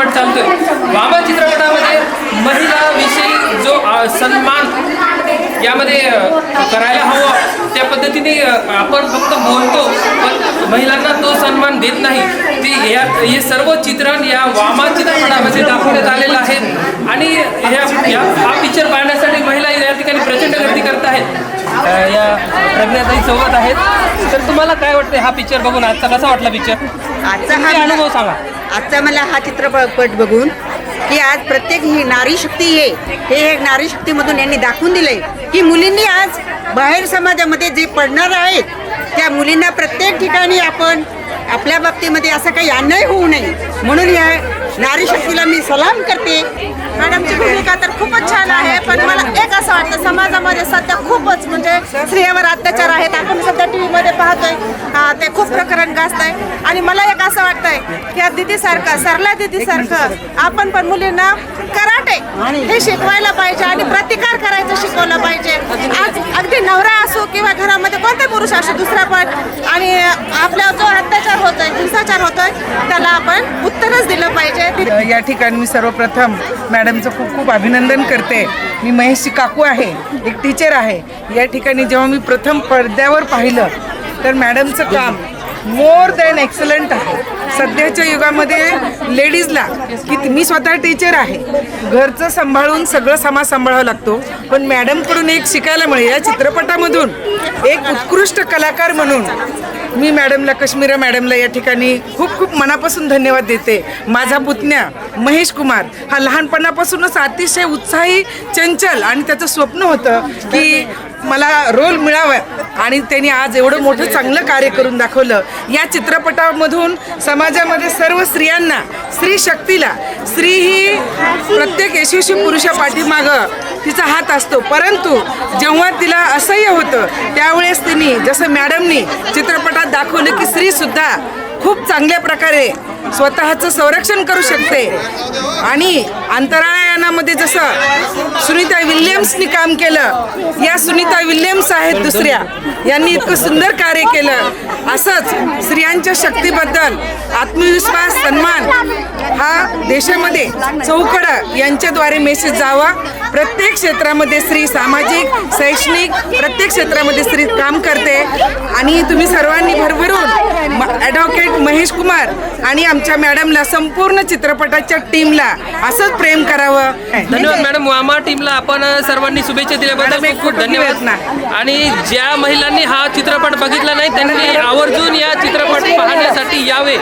चित्रपट चालतोय. वामा चित्रपटामध्ये महिलाविषयी जो सन्मान यामध्ये करायला हवं त्या पद्धतीने आपण फक्त बोलतो पण महिलांना तो सन्मान देत नाही. ते या हे सर्व चित्रण या वामा चित्रपटामध्ये दाखवण्यात आलेलं आहे. आणि ह्या हा पिक्चर पाहण्यासाठी महिला या ठिकाणी प्रज्ञाताई सोबत आहेत. तर तुम्हाला काय वाटतं हा पिक्चर बघून? आजचा कसा वाटला पिक्चर आजचा तुमचे हा अनुभव सांगा. आजचा मला हा चित्रपट बघून की आज प्रत्येक ही नारी शक्ती आहे हे एक नारी शक्तीमधून यांनी दाखवून दिलंय की मुलींनी आज बाहेर समाजामध्ये जे पडणार आहेत त्या मुलींना प्रत्येक ठिकाणी आपण आपल्या बाबतीमध्ये असं काही अन्याय होऊ नये. म्हणून या नारी शक्तीला मी सलाम करते. मॅडमची भूमिका तर खूपच छान आहे पण मला एक असं वाटतं समाजामध्ये सध्या खूपच म्हणजे स्त्रियावर अत्याचार आहेत. आपण सध्या टी व्हीमध्ये पाहतोय. ते खूप प्रकरण गाजत आहे आणि मला एक असं वाटतंय की या दिदीसारखं सरला दिदीसारखं आपण पण मुलींना कराटे हे शिकवायला पाहिजे आणि प्रतिकार करायचं शिकवलं पाहिजे. आज अगदी नवरा असो किंवा घरामध्ये कोणते पुरुष असो दुसरा पण आणि आपला जो अत्याचार होतोय हिंसाचार होतोय त्याला आपण उत्तरच दिलं पाहिजे या ठिकाणी मी सर्वप्रथम मॅडमचं खूप खूप अभिनंदन करते. मी महेशची काकू आहे एक टीचर आहे. या ठिकाणी जेव्हा मी प्रथम पडद्यावर पाहिलं तर मॅडमचं काम मोर दॅन एक्सलंट आहे. सध्याच्या युगामध्ये लेडीजला की मी स्वतः टीचर आहे. घरचं सांभाळून सगळं समाज सांभाळावा लागतो. पण मॅडमकडून एक शिकायला मिळेल. या चित्रपटामधून एक उत्कृष्ट कलाकार म्हणून मी मॅडमला कश्मीरा मॅडमला या ठिकाणी खूप खूप मनापासून धन्यवाद देते. माझा पुतण्या महेश कुमार हा लहानपणापासूनच अतिशय उत्साही चंचल आणि त्याचं स्वप्न होतं की मला रोल मिळावा आणि त्यांनी आज एवढं मोठं चांगलं कार्य करून दाखवलं. या चित्रपटामधून समाज समाजामध्ये सर्व स्त्रियांना स्त्री शक्तीला स्त्री ही प्रत्येक यशस्वी पुरुषा पाठीमागं तिचा हात असतो. परंतु जेव्हा तिला असह्य होतं त्यावेळेस तिने जसं मॅडमनी चित्रपटात दाखवलं की स्त्री सुद्धा खूप चांगल्या प्रकारे स्वतःचं संरक्षण करू शकते. आणि अंतराळयानामध्ये जसं सुनीता विल्यम्सनी काम केलं या सुनीता विल्यम्स आहेत दुसऱ्या. यांनी इतकं सुंदर कार्य केलं. असंच स्त्रियांच्या शक्तीबद्दल आत्मविश्वास सन्मान हा देशामध्ये चौकडं यांच्याद्वारे मेसेज जावा. प्रत्येक क्षेत्रामध्ये स्त्री सामाजिक शैक्षणिक प्रत्येक क्षेत्रामध्ये स्त्री काम करते. आणि तुम्ही सर्वांनी भरभरून ॲडव्होकेट महेश कुमार आणि आमच्या मॅडमला संपूर्ण चित्रपटाच्या टीमला असंच प्रेम करावं. धन्यवाद मॅडम. वामा टीमला आपण सर्वांनी शुभेच्छा दिल्याबद्दल खूप खूप धन्यवाद. ना. आणि ज्या महिलांनी हा चित्रपट बघितला नाही त्यांनी आवर्जून या चित्रपट पाहण्यासाठी यावे.